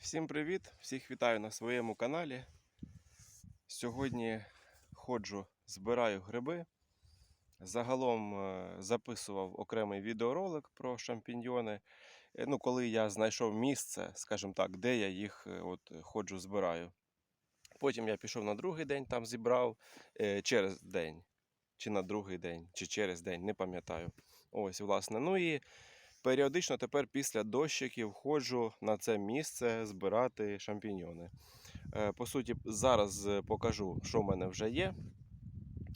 Всім привіт! Всіх вітаю на своєму каналі. Сьогодні ходжу, збираю гриби. Загалом е, записував окремий відеоролик про шампіньйони. Е, Ну, коли я знайшов місце, скажімо так, де я їх е, от, ходжу, збираю. Потім я пішов на другий день, там зібрав через день, чи на другий день, чи через день, не пам'ятаю. Ось, власне. Ну і періодично тепер після дощиків ходжу на це місце збирати шампіньйони. Е, По суті, зараз е, покажу, що в мене вже є.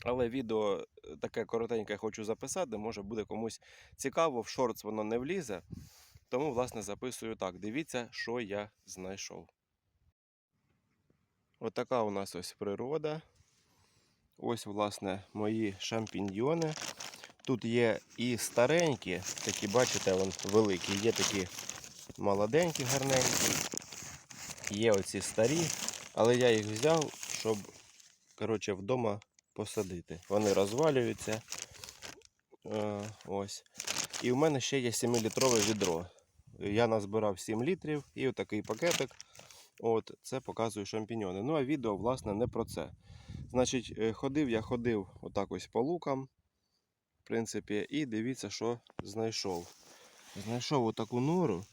Але відео е, таке коротеньке хочу записати, може буде комусь цікаво, в шортс воно не влізе. Тому, власне, записую так. Дивіться, що я знайшов. Отака у нас ось природа. Ось, власне, мої шампіньйони. Тут є і старенькі, такі, бачите, вон великі, є такі молоденькі, гарненькі. Є оці старі, але я їх взяв, щоб коротше, вдома посадити. Вони розвалюються. Е, ось. І в мене ще є 7-літрове відро. Я назбирав 7 літрів і отакий пакетик. От, це показую шампіньони. Ну а відео, власне, не про це. Значить, е, ходив я ходив отак ось по лукам в принципі, і дивіться, що знайшов. Знайшов отаку нору.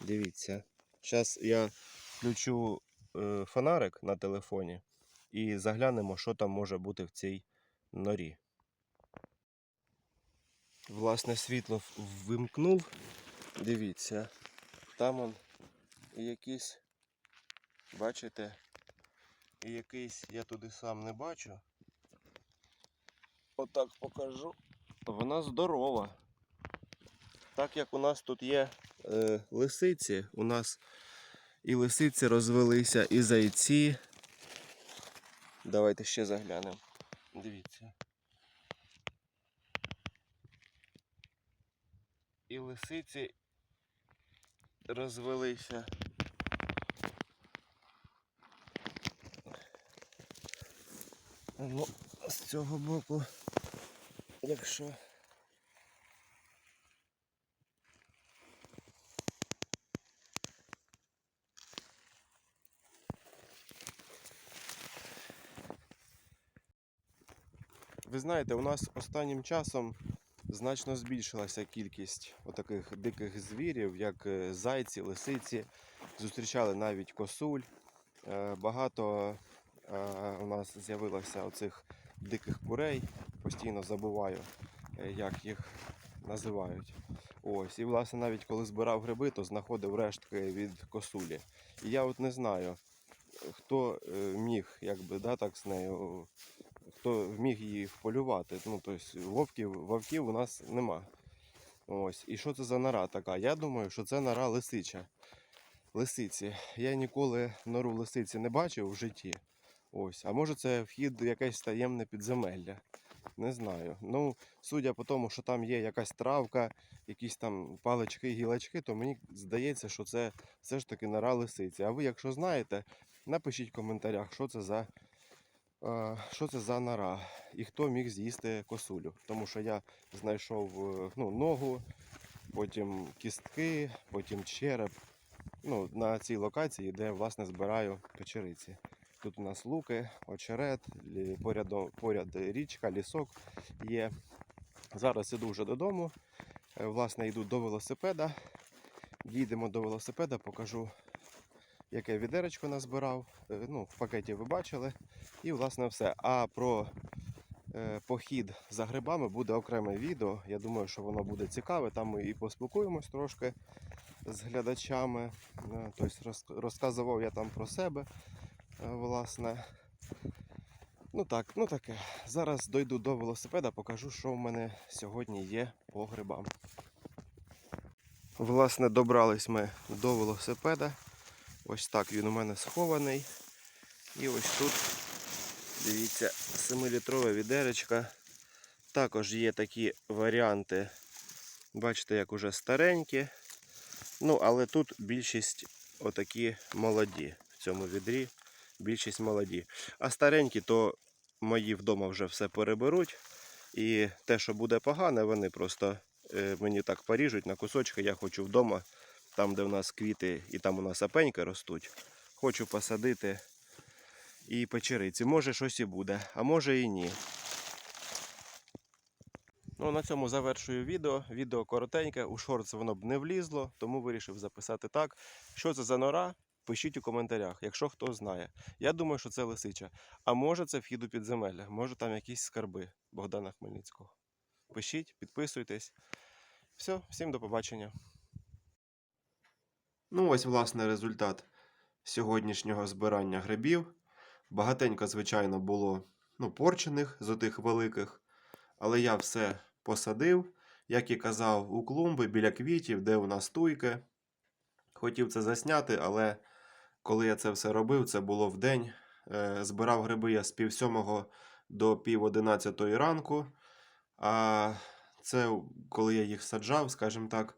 Дивіться. Зараз я включу е, фонарик на телефоні і заглянемо, що там може бути в цій норі. Власне, світло вимкнув. Дивіться, там он і якийсь, бачите, якийсь я туди сам не бачу. Отак покажу. Вона здорова. Так як у нас тут є е, лисиці, у нас і лисиці розвелися, і зайці. Давайте ще заглянемо. Дивіться. І лисиці розвелися. Ну, з цього боку, якщо Ви знаєте, у нас останнім часом значно збільшилася кількість отаких диких звірів, як е, зайці, лисиці. Зустрічали навіть косуль. Е, Багато е, у нас з'явилося оцих диких курей. Постійно забуваю, е, як їх називають. Ось, і власне навіть коли збирав гриби, то знаходив рештки від косулі. І я от не знаю, хто е, міг, якби, да, так з нею, хто вміг її вполювати. Ну, тобто вовків, вовків у нас нема. Ось. І що це за нора така? Я думаю, що це нора лисича. Лисиці. Я ніколи нору лисиці не бачив в житті. Ось. А може це вхід в якесь таємне підземелля. Не знаю. Ну, судя по тому, що там є якась травка, якісь там палички, гілочки, то мені здається, що це все ж таки нора лисиці. А ви, якщо знаєте, напишіть в коментарях, що це за, е, що це за нора і хто міг з'їсти косулю. Тому що я знайшов е, ну, ногу, потім кістки, потім череп. Ну, на цій локації, де власне збираю печериці. Тут у нас луки, очерет, поряд, поряд річка, лісок є. Зараз іду вже додому. Е, Власне, йду до велосипеда. Дійдемо до велосипеда, покажу, яке відеречко назбирав. Е, Ну, в пакеті ви бачили. І, власне, все. А про е, похід за грибами буде окреме відео. Я думаю, що воно буде цікаве. Там ми і поспілкуємось трошки з глядачами. Тобто розказував я там про себе. Е, Власне. Ну так, ну таке. Зараз дойду до велосипеда, покажу, що в мене сьогодні є по грибам. Власне, добрались ми до велосипеда. Ось так він у мене схований. І ось тут, дивіться, 7-літрове відеречко. Також є такі варіанти. Бачите, як уже старенькі. Ну, але тут більшість отакі молоді в цьому відрі. Більшість молоді. А старенькі, то мої вдома вже все переберуть. І те, що буде погане, вони просто е, мені так поріжуть на кусочки. Я хочу вдома там, де у нас квіти і там у нас апеньки ростуть, хочу посадити і печериці. Може щось і буде, а може і ні. Ну, на цьому завершую відео. Відео коротеньке, у шортс воно б не влізло, тому вирішив записати так. Що це за нора? Пишіть у коментарях, якщо хто знає. Я думаю, що це лисича. А може це вхід у підземелля, може там якісь скарби Богдана Хмельницького. Пишіть, підписуйтесь. Все, всім до побачення. Ну, ось, власне, результат сьогоднішнього збирання грибів. Багатенько, звичайно, було ну, порчених з отих великих. Але я все посадив, як і казав, у клумби біля квітів, де у нас туйки. Хотів це засняти, але коли я це все робив, це було в день. Е, збирав гриби я з пів сьомого до пів одинадцятої ранку. А це коли я їх саджав, скажімо так,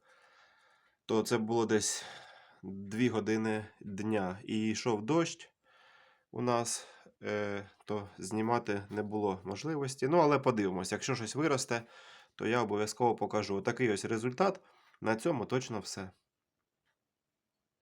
то це було десь 2 години дня. І йшов дощ у нас, е, то знімати не було можливості. Ну, але подивимось, якщо щось виросте, то я обов'язково покажу. Такий ось результат. На цьому точно все.